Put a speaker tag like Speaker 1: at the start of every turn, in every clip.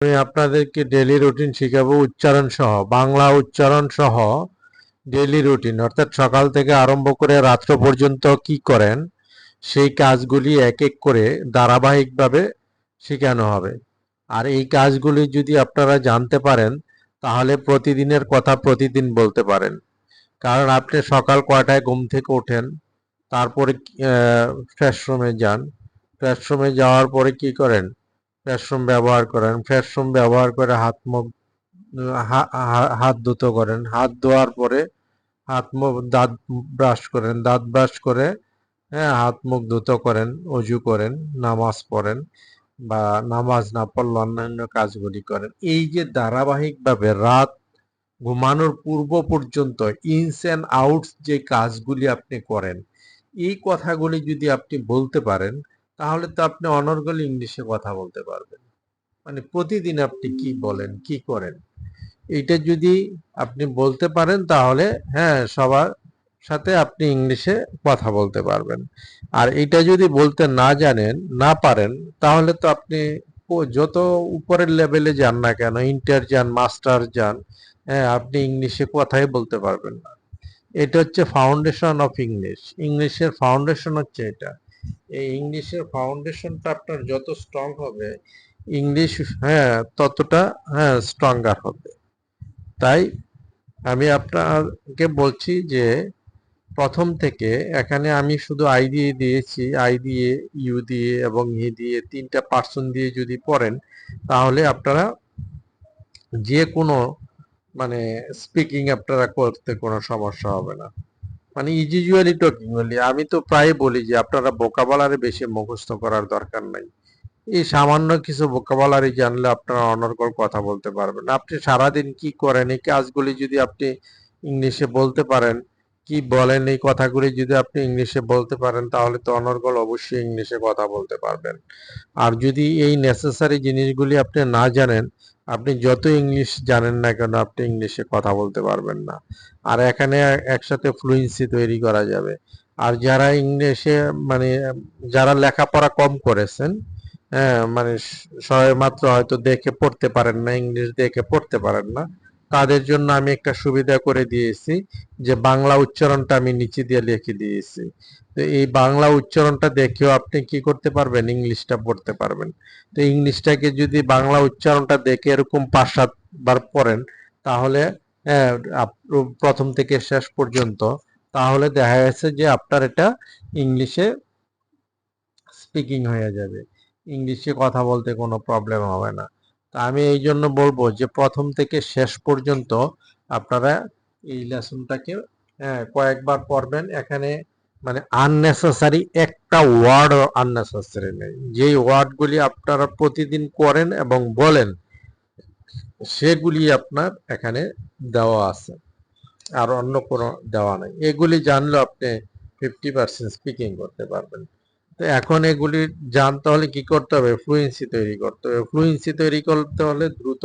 Speaker 1: আমি আপনাদেরকে daily routine শিখাবো উচ্চারণ সহ, বাংলা উচ্চারণ সহ ডেলি রুটিন অর্থাৎ সকাল থেকে আরম্ভ করে রাত্র পর্যন্ত কি করেন, সেই কাজগুলি এক এক করে ধারাবাহিকভাবে শেখানো হবে। আর এই কাজগুলি যদি আপনারা জানতে পারেন, তাহলে প্রতিদিনের কথা প্রতিদিন বলতে পারেন। কারণ আপনি সকাল কয়টায় ঘুম থেকে ওঠেন, তারপরে ফ্রেশ রুমে যান। ফ্রেশ রুমে যাওয়ার পরে কি করেন ফ্রেশরুম ব্যবহার করেন ফ্রেশরুম ব্যবহার করে হাত মুখ হাত ধুতো করেন। হাত ধোয়ার পরে হাত মুখ দাঁত ব্রাশ করেন, দাঁত ব্রাশ করে হ্যাঁ হাত মুখ ধুতো করেন, অজু করেন, নামাজ পড়েন বা নামাজ না পড়লে অন্যান্য কাজগুলি করেন। এই যে ধারাবাহিকভাবে রাত ঘুমানোর পূর্ব পর্যন্ত ইনস অ্যান্ড আউটস যে কাজগুলি আপনি করেন, এই কথাগুলি যদি আপনি বলতে পারেন তাহলে তো আপনি অনর্গল ইংলিশে কথা বলতে পারবেন। মানে প্রতিদিন আপনি কি বলেন, কি করেন? এইটা যদি আপনি বলতে পারেন তাহলে হ্যাঁ সবার সাথে আপনি ইংলিশে কথা বলতে পারবেন। আর এটা যদি বলতে না জানেন, না পারেন, তাহলে তো আপনি যত উপরের লেভেলে যান না কেন, ইন্টার যান, মাস্টার যান হ্যাঁ আপনি ইংলিশে কথাই বলতে পারবেন না। এটা হচ্ছে ফাউন্ডেশন অফ ইংলিশ ইংলিশের ফাউন্ডেশন হচ্ছে এটা। এই ইংলিশের ফাউন্ডেশনটা আপনার যত স্ট্রং হবে, ইংলিশ হ্যাঁ ততটা হ্যাঁ স্ট্রঙ্গার হবে। তাই আমি আপনাকে বলছি যে, প্রথম থেকে এখানে আমি শুধু আই দিয়ে দিয়েছি। আই দিয়ে ইউ দিয়ে এবং ই দিয়ে তিনটা পার্সন দিয়ে যদি পড়েন, তাহলে আপনারা যে কোনো মানে স্পিকিং আপনারা করতে কোনো সমস্যা হবে না। মানে ইউজুয়ালি টকিং বলি আমি তো প্রায় বলি যে আপনারা বোকাবালারে বেশি মুখস্থ করার দরকার নাই। এই সামান্য কিছু বোকাবালারি জানলে আপনারা অনর্গল কথা বলতে পারবেন। আপনি সারাদিন কি করেন? এই কাজগুলি যদি আপনি ইংলিশে বলতে পারেন, কি বলেন? এই কথাগুলি যদি আপনি ইংলিশে বলতে পারেন, তাহলে তো অনর্গল অবশ্যই ইংলিশে কথা বলতে পারবেন। আর যদি এই নেসেসারি জিনিসগুলি আপনি না জানেন আপনি যত ইংলিশ জানেন না কেন, আপনি ইংলিশে কথা বলতে পারবেন না। আর এখানে একসাথে ফ্লুয়েন্সি তৈরি করা যাবে। আর যারা ইংলিশে মানে যারা লেখাপড়া কম করেছেন হ্যাঁ মানে সবাই মাত্র হয়তো দেখে পড়তে পারেন না ইংলিশ দেখে পড়তে পারেন না, তাদের জন্য আমি একটা সুবিধা করে দিয়েছি যে বাংলা উচ্চারণটা আমি নিচে দিয়ে লিখে দিয়েছি। তো এই বাংলা উচ্চারণটা দেখেও আপনি কি করতে পারবেন? ইংলিশটা পড়তে পারবেন। তো ইংলিশটাকে যদি বাংলা উচ্চারণটা দেখে এরকম পাঁচ সাতবার পড়েন, তাহলে প্রথম থেকে শেষ পর্যন্ত, তাহলে দেখা যাচ্ছে যে আপনার এটা ইংলিশে স্পিকিং হয়ে যাবে। ইংলিশে কথা বলতে কোনো প্রবলেম হবে না। তা আমি এই জন্য বলব যে প্রথম থেকে শেষ পর্যন্ত আপনারা এই লেসনটাকে কয়েকবার পড়বেন। এখানে মানে আননেসেসারি একটা ওয়ার্ড আননেসেসারি নেই। যেই ওয়ার্ডগুলি আপনারা প্রতিদিন করেন এবং বলেন, সেগুলি আপনার এখানে দেওয়া আছে। আর অন্য কোনো দেওয়া নেই। এগুলি জানলে আপনি ফিফটি পার্সেন্ট স্পিকিং করতে পারবেন। তো এখন এগুলি জানতে হলে কি করতে হবে? ফ্লুয়েন্সি তৈরি করতে হবে। ফ্লুয়েন্সি তৈরি করতে হলে দ্রুত,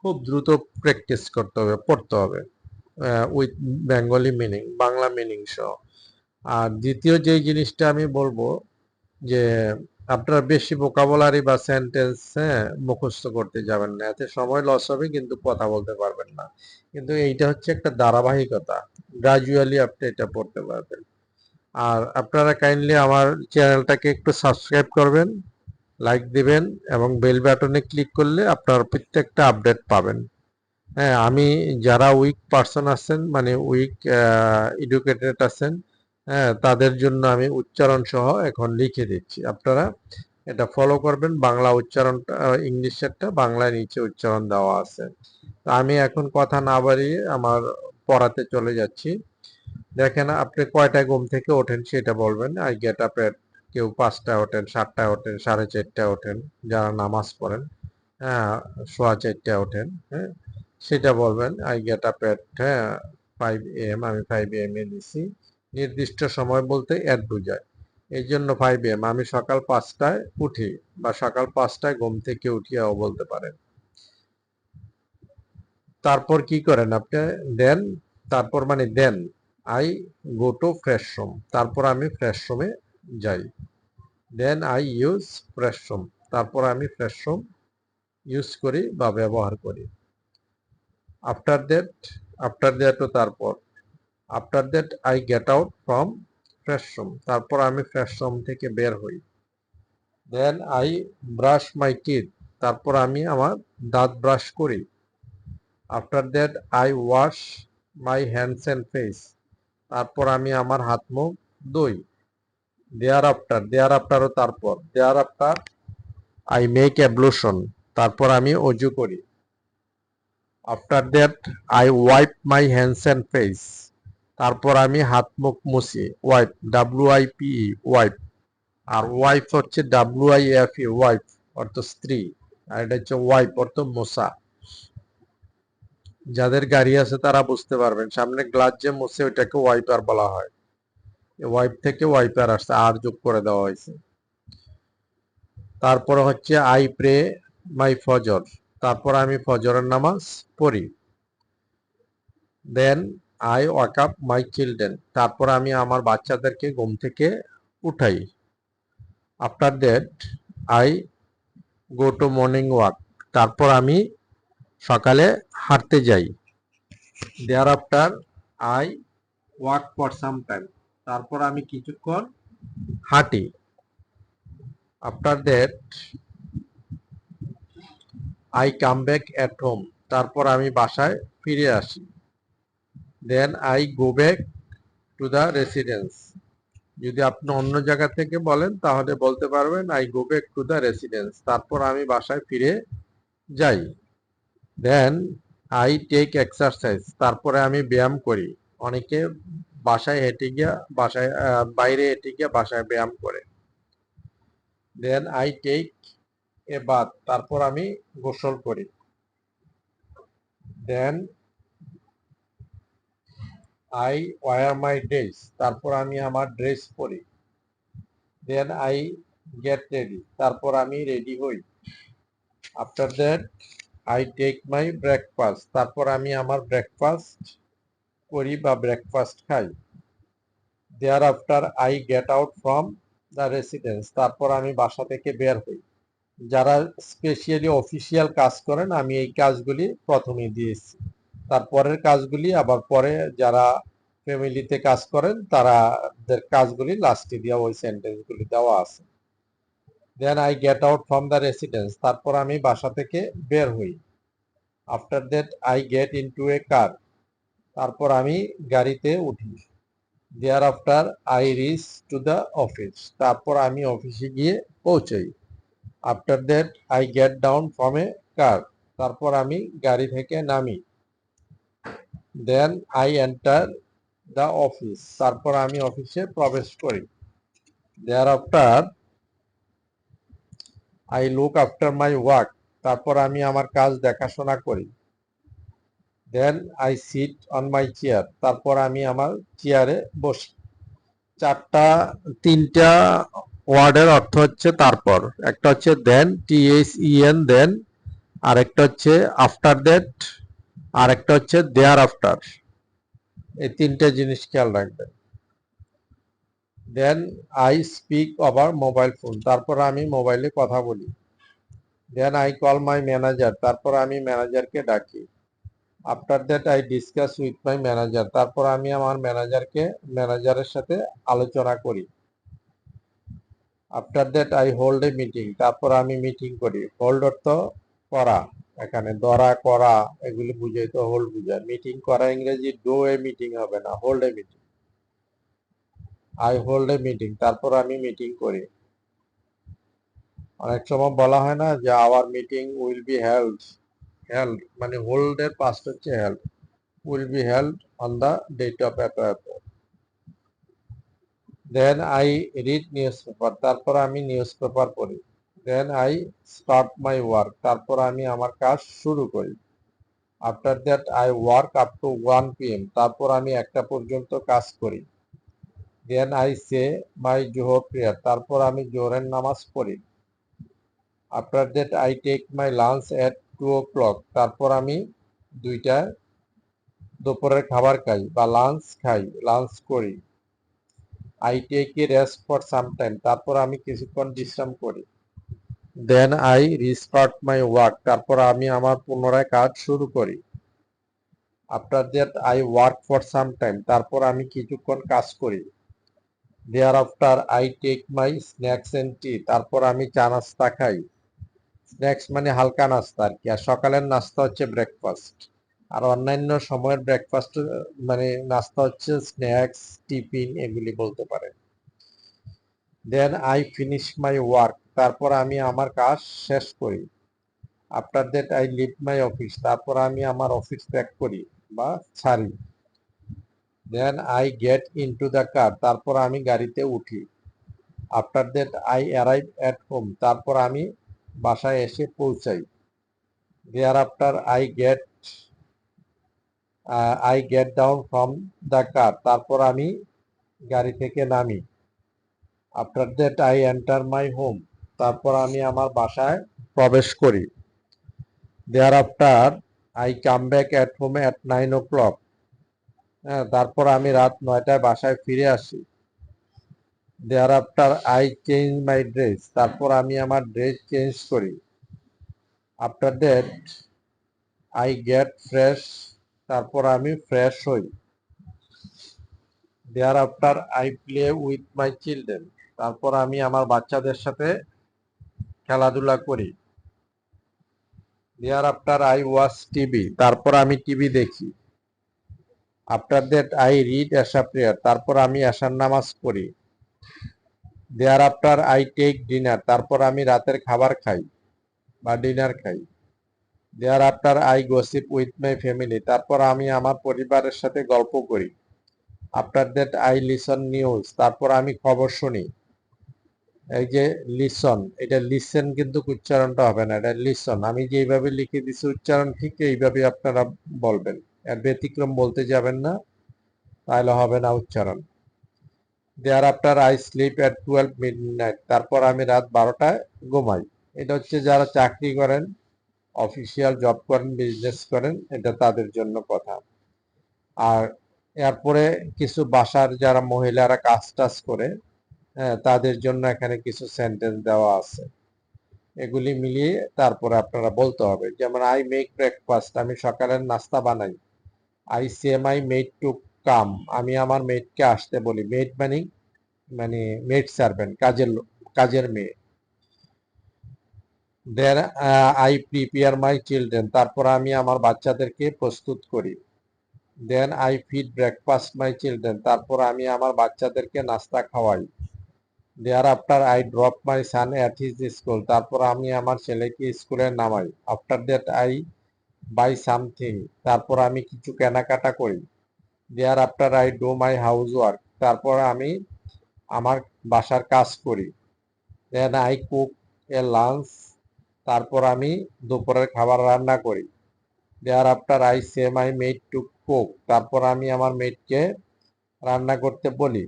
Speaker 1: খুব দ্রুত প্র্যাকটিস করতে হবে, পড়তে হবে। With Bengali meaning Bangla meaning সহ। আর দ্বিতীয় যে জিনিসটা আমি বলব, যে আপনার বেশি ভোকাবুলারি বা সেন্টেন্স হ্যাঁ মুখস্থ করতে যাবেন না। এতে সময় লস হবে, কিন্তু কথা বলতে পারবেন না। কিন্তু এইটা হচ্ছে একটা ধারাবাহিকতা। গ্রাজুয়ালি আপনি এটা পড়তে পারবেন। আর আপনারা কাইন্ডলি আমার চ্যানেলটাকে একটু সাবস্ক্রাইব করবেন লাইক দিবেন, এবং বেল বাটনে ক্লিক করলে আপনার প্রত্যেকটা আপডেট পাবেন। হ্যাঁ আমি যারা উইক পার্সন আছেন মানে উইক এডুকেটেড আছেন হ্যাঁ তাদের জন্য আমি উচ্চারণ সহ এখন লিখে দিচ্ছি। আপনারা এটা ফলো করবেন। বাংলা উচ্চারণটা ইংলিশেরটা বাংলায় নিচে উচ্চারণ দেওয়া আছে। আমি এখন কথা না বাড়িয়ে আমার পড়াতে চলে যাচ্ছি। দেখেন, আপনি কয়টা ঘুম থেকে ওঠেন সেটা বলবেন। আই গেট আপ কেউ পাঁচটায় ওঠেন, সাতটায় ওঠেন, সাড়ে চারটায় ওঠেন, যারা নামাজ পড়েন হ্যাঁ সোয়া চারটায় ওঠেন হ্যাঁ সেটা বলবেন। আই গেট আপ এট হ্যাঁ ফাইভ এম আমি ফাইভ এম এ নিছি। নির্দিষ্ট সময় বলতে অ্যাড বুঝায়। এই জন্য ফাইভ এম আমি সকাল পাঁচটায় উঠি বা সকাল পাঁচটায় ঘুম থেকে উঠিয়াও বলতে পারেন। তারপর কি করেন আপনি? দেন, তারপর মানে then I go to fresh room তারপর আমি ফ্রেশ রুমে যাই। Then I use fresh room তারপর আমি ফ্রেশ রুম ইউজ করি বা ব্যবহার করি। আফটার দ্যাট আফটার দ্যাটও তারপর। After that I get out from fresh room তারপর আমি ফ্রেশ রুম থেকে বের হই then I brush my teeth তারপর আমি আমার দাঁত ব্রাশ করি after that I wash my hands and face তারপর আমি আমার হাত মুখ ধুই। দেয়ার আফটার দেয়ার আফটারও তারপর দেয়ার আফটার আই মেক অ্যাবলুশন তারপর আমি অজু করি after that I wipe my hands and face তারপর আমি হাত মুখ মুছি wipe W I P wipe R wife হচ্ছে W I F E wife অর্থ স্ত্রী। আর এটা হচ্ছে ওয়াইপ অর্থ মোসা যাদের গাড়ি আছে তারা বুঝতে পারবেন, সামনে গ্লাস যে মুছে ওইটাকে ওয়াইপার বলা হয়। ওয়াইপ থেকে ওয়াইপার আসছে, আর যোগ করে দেওয়া হয়েছে। তারপরে হচ্ছে আই প্রে মাই ফজর তারপর আমি ফজরের নামাজ পড়ি। Then I wake up my children. তারপর আমি আমার বাচ্চাদেরকে ঘুম থেকে উঠাই। After that, I go to morning walk. তারপর আমি সকালে হাঁটতে যাই। Thereafter I walk for some time. তারপর আমি কিছুক্ষণ হাঁটি। After that, I come back at home. তারপর আমি বাসায় ফিরে আসি। Then I go back to the residence যদি আপনি অন্য জায়গা থেকে বলেন, তাহলে বলতে পারবেন I go back to the residence তারপর আমি বাসায় ফিরে যাই। দেন আই টেক এক্সারসাইজ তারপরে আমি ব্যায়াম করি। অনেকে বাসায় হেঁটে গিয়া, বাসায় বাইরে হেঁটে গিয়া বাসায় ব্যায়াম করে। Then I take a bath তারপর আমি গোসল করি। Then I wear my dress তারপর আমি আমার ড্রেস পরি। দেন আই গেট রেডি তারপর আমি রেডি হই। After that I take my breakfast তারপর আমি আমার ব্রেকফাস্ট করি বা ব্রেকফাস্ট খাই। Thereafter I get out from the residence তারপর আমি বাসা থেকে বের হই। যারা স্পেশালি অফিসিয়াল কাজ করেন, আমি এই কাজগুলি প্রথমে দিয়েছি। তারপরের কাজগুলি, আবার পরে যারা ফ্যামিলিতে কাজ করেন তারা কাজগুলি লাস্টে দেওয়া ওই সেন্টেন্সগুলি দেওয়া আছে। Then I get out from the residence তারপর আমি বাসা থেকে বের হই। After that I get into a car তারপর আমি গাড়িতে উঠি। Thereafter I reach to the office তারপর আমি অফিসে গিয়ে পৌঁছাই। After that I get down from a car তারপর আমি গাড়ি থেকে নামি। Then I enter the office তারপর আমি অফিসে প্রবেশ করি। Thereafter I look after my work তারপর আমি আমার কাজ দেখাশোনা করি। Then I sit on my chair তারপর আমি আমার চেয়ারে বসি। চারটা, তিনটা ওয়ার্ডের অর্থ হচ্ছে তারপর। একটা হচ্ছে দেন টি এইচ ই এন দেন আরেকটা হচ্ছে আফটার দ্যাট আর একটা হচ্ছে দেয়ার আফটার। এই তিনটে জিনিস খেয়াল রাখবেন। Then I speak over mobile phone তারপর আমি মোবাইলে কথা বলি। Then I call my manager তারপর আমি ম্যানেজারকে ডাকি। After that I discuss with my manager তারপর আমি আমার ম্যানেজারকে ম্যানেজারের সাথে আলোচনা করি। After that I hold a meeting তারপর আমি মিটিং করি। হোল্ড অর্থ করা, এখানে দরা করা, এগুলি বুঝাই তো হোল্ড বুঝায় মিটিং করা ইংরেজি ডো এ মিটিং হবে না hold a meeting I hold a meeting তারপর আমি মিটিং করি। অনেক সময় বলা হয় না যে our meeting will be held held মানে হোল্ড এর পাস্ট হচ্ছে held will be held on the date of appointment then I read newspaper তারপর আমি নিউজ পেপার পড়ি। Then I start my work তারপর আমি আমার কাজ শুরু করি। After that I work up to one PM তারপর আমি একটা পর্যন্ত কাজ করি। Then I say my Johar prayer তারপর আমি জোহরের নামাজ পড়ি। After that I take my lunch at two o'clock তারপর আমি দুইটায় দুপুরের খাবার খাই বা লাঞ্চ খাই লাঞ্চ করি। I take a rest for some time তারপর আমি কিছুক্ষণ বিশ্রাম করি। Then I restart my work তারপর আমি আমার পুনরায় কাজ শুরু করি। After that I work for some time তারপর আমি কিছুক্ষণ কাজ করি। Thereafter I take my snacks and tea তারপর আমি চা নাস্তা খাই। স্ন্যাক্স মানে হালকা নাস্তা আর কি। আর সকালের নাস্তা হচ্ছে ব্রেকফাস্ট আর অন্যান্য সময়ের ব্রেকফাস্ট মানে নাস্তা হচ্ছে স্ন্যাক্স টিফিন এগুলি বলতে পারেন। Then I finish my work তারপর আমি আমার কাজ শেষ করি। After that I leave my office তারপর আমি আমার অফিস ত্যাগ করি বা ছাড়ি। Then I get into the car তারপর আমি গাড়িতে উঠি। After that I arrive at home তারপর আমি বাসায় এসে পৌঁছাই। Thereafter I get I get down from the car তারপর আমি গাড়ি থেকে নামি। After that I enter my home তারপর আমি আমার বাসায় প্রবেশ করি। Thereafter I come back at home at nine o'clock হ্যাঁ তারপর আমি রাত নয়টায় বাসায় ফিরে আসি। Thereafter I change my dress তারপর আমি আমার ড্রেস চেঞ্জ করি। After that I get fresh তারপর আমি ফ্রেশ হই। Thereafter I play with my children তারপর আমি আমার বাচ্চাদের সাথে খেলাধুলা করি। দেয়ার আফটার আই ওয়াচ টিভি তারপর আমি টিভি দেখি। আফটার দ্যাট আই রিড এশা প্রেয়ার তারপর আমি এশার নামাজ পড়ি। দেয়ার আফটার আই টেক ডিনার তারপর আমি রাতের খাবার খাই বা ডিনার খাই। Thereafter I gossip with my family তারপর আমি আমার পরিবারের সাথে গল্প করি। After that I listen news তারপর আমি খবর শুনি। এই যে লিসন এটা লিসেন কিন্তু উচ্চারণটা হবে না, এটা লিসন আমি যেইভাবে লিখে দিছি উচ্চারণ, ঠিক এইভাবে আপনারা বলবেন। এর ব্যতিক্রম বলতে যাবেন না, তাহলে হবে না উচ্চারণ। Thereafter I sleep at twelve midnight তারপর আমি রাত বারোটায় ঘুমাই। এটা হচ্ছে যারা চাকরি করেন অফিসিয়াল জব করেন বিজনেস করেন, এটা তাদের জন্য কথা। আর এরপরে কিছু বাসার যারা মহিলারা কাজ টাজ করে তাদের জন্য এখানে কিছু সেন্টেন্স দেওয়া আছে। এগুলি মিলিয়ে তারপরে আপনারা বলতে হবে। যেমন আই মেক ব্রেকফাস্ট আমি সকালের নাস্তা বানাই। I say I maid to come আমি আমার মেডকে আসতে বলি। মেড মানে মানে মেড সার্ভেন্ট কাজের কাজের মেয়ে। Then I prepare my children তারপর আমি আমার বাচ্চাদেরকে প্রস্তুত করি। Then I feed breakfast my children তারপর আমি আমার বাচ্চাদেরকে নাস্তা খাওয়াই। Thereafter I drop my son at his school তারপর আমি আমার ছেলেকে স্কুলে নামাই। After that I buy something তারপর আমি কিছু কেনাকাটা করি। Thereafter I do my housework তারপর আমি আমার বাসার কাজ করি। Then I cook a lunch তারপর আমি দুপুরের খাবার রান্না করি। Thereafter I say my maid to cook তারপর আমি আমার মেডকে রান্না করতে বলি।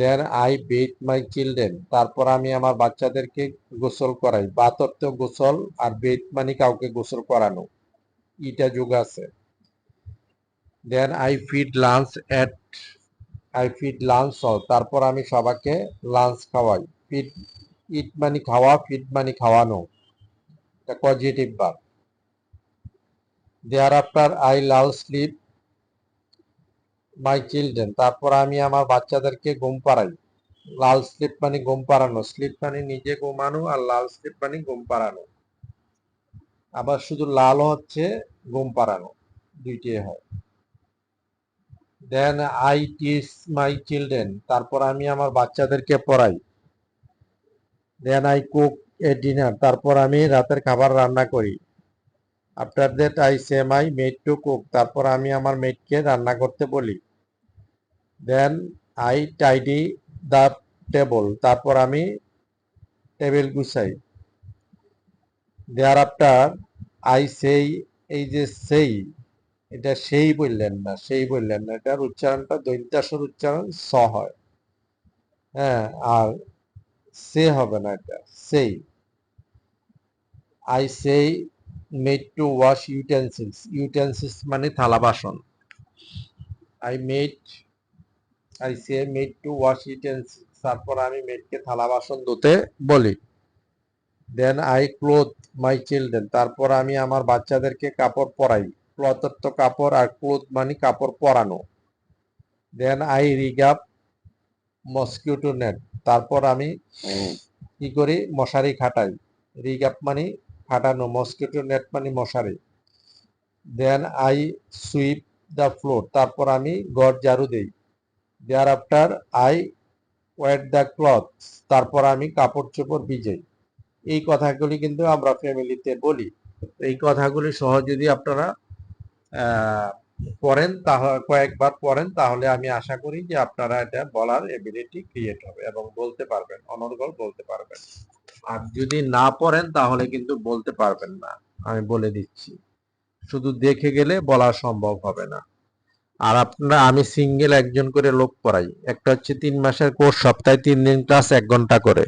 Speaker 1: Then I bathe my children তারপর আমি আমার বাচ্চাদেরকে গোসল করাই। বাত গোসল আর বেট মানে কাউকে গোসল করানো। ইটা যুগ আছে। Then I feed lunch at I feed lunch হল তারপর আমি সবাকে লাঞ্চ খাওয়াই। ফিড ইট মানে খাওয়া ফিড মানে খাওয়ানো। এটা positive bar thereafter I love sleep my children তারপর আমি আমার বাচ্চাদেরকে ঘুম পাড়াই। লাল স্লিপ মানে ঘুম পাড়ানো। স্লিপ মানে নিজে ঘুমানো আর লাল স্লিপ মানে ঘুম পাড়ানো। আবার শুধু লাল হচ্ছে ঘুম পাড়ানো। দুইটাই হয়। Then I teach my children তারপর আমি আমার বাচ্চাদেরকে পড়াই। Then I cook a dinner তারপর আমি রাতের খাবার রান্না করি। After that I say my maid to cook তারপর আমি আমার মেডকে রান্না করতে বলি। Then I tidy the table তারপর আমি টেবিল গুছাই। দেয়ার আফটার আই সেই এই যে সেই, এটা সেই বললেন না, সেই বললেন না, এটার উচ্চারণটা দৈন্তাসর উচ্চারণ স হয়। হ্যাঁ আর সে হবে না এটা, সেই। I say maid to wash utensils utensils মানে থালা বাসন। I maid I say maid to wash utensils তারপর আমি মেডকে থালা বাসন ধুতে বলি। Then I clothe my children তারপর আমি আমার বাচ্চাদেরকে কাপড় পরাই। ক্লথ তো কাপড় আর ক্লোথ মানে কাপড় পরানো। Then I rig up mosquito net তারপর আমি কি করি? মশারি খাটাই। রিগ আপ মানে খাটানো মস্কিটো নেট মানে মশারি। Then I sweep the floor তারপর আমি গড় ঝাড়ু দেই। Thereafter I wet the cloth তারপর আমি কাপড় চোপড় ভিজাই। এই কথাগুলি কিন্তু আমরা ফ্যামিলিতে বলি। এই কথাগুলি সহ যদি আপনারা পড়েন তাহলে কয়েকবার পড়েন, তাহলে আমি আশা করি যে আপনারা এটা বলার এবিলিটি ক্রিয়েট হবে এবং বলতে পারবেন, অনর্গল বলতে পারবেন। আর যদি না পড়েন, তাহলে কিন্তু বলতে পারবেন না। আমি বলে দিচ্ছি। শুধু দেখে গেলে বলা সম্ভব হবে না। আর আপনারা, আমি সিঙ্গেল একজন করে লোক পড়াই। একটা হচ্ছে তিন মাসের কোর্স সপ্তাহে তিন দিন ক্লাস এক ঘণ্টা করে।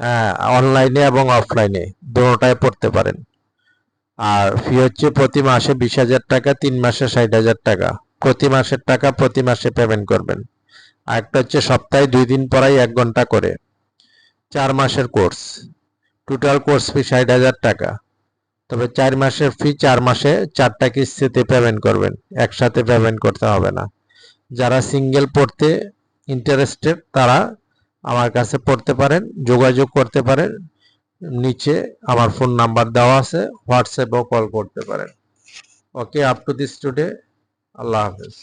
Speaker 1: হ্যাঁ অনলাইনে এবং অফলাইনে দুটোটায় পড়তে পারেন। আর ফি হচ্ছে প্রতি মাসে বিশ হাজার টাকা, তিন মাসে ষাট হাজার টাকা। প্রতি মাসের টাকা প্রতি মাসে পেমেন্ট করবেন। আর একটা হচ্ছে সপ্তাহে দুই দিন পড়াই এক ঘণ্টা করে। চার মাসের কোর্স টোটাল কোর্স ফি ষাট হাজার টাকা। তবে চার মাসের ফি চার মাসে চারটা কিস্তিতে পেমেন্ট করবেন। একসাথে পেমেন্ট করতে হবে না। যারা সিঙ্গেল পড়তে ইন্টারেস্টেড তারা আমার কাছে পড়তে পারেন, যোগাযোগ করতে পারেন। নিচে আমার ফোন নাম্বার দেওয়া আছে হোয়াটসঅ্যাপেও কল করতে পারেন। Okay up to this today আল্লাহ হাফেজ।